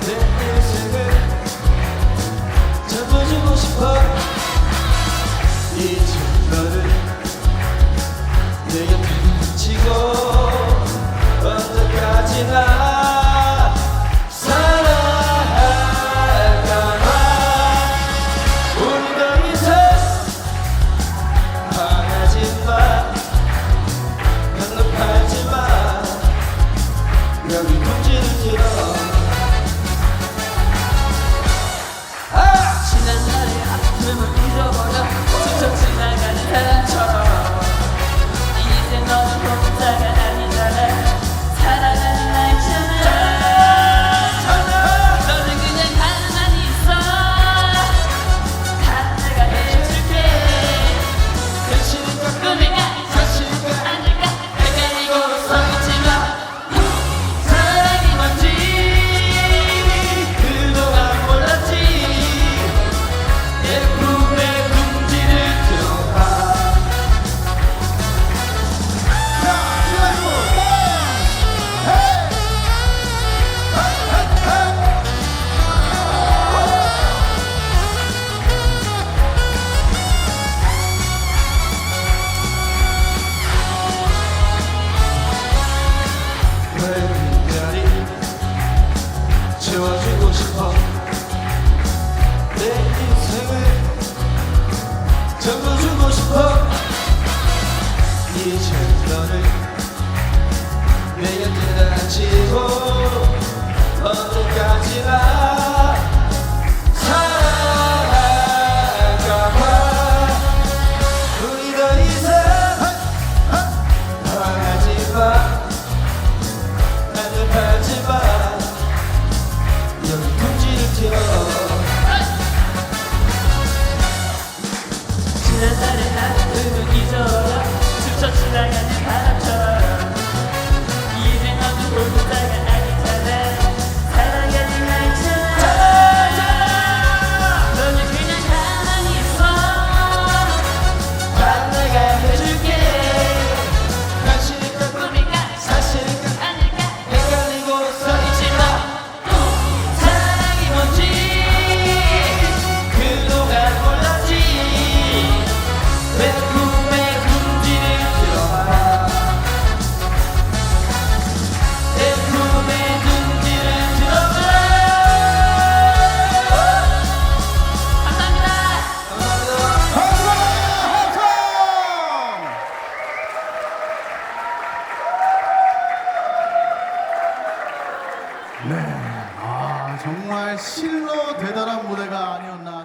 내 인생을 잡아주고 싶어. 이제 잊을 너를 내 곁에 닿지도 언제까지나 사랑가봐. 우리 더 이상 화나지마 안급하지마. 여기 금지를 켜 지난날의 아픔을 잊어 스쳐 지나가는 바람처럼. 네. 아, 정말 실로 대단한 무대가 아니었나.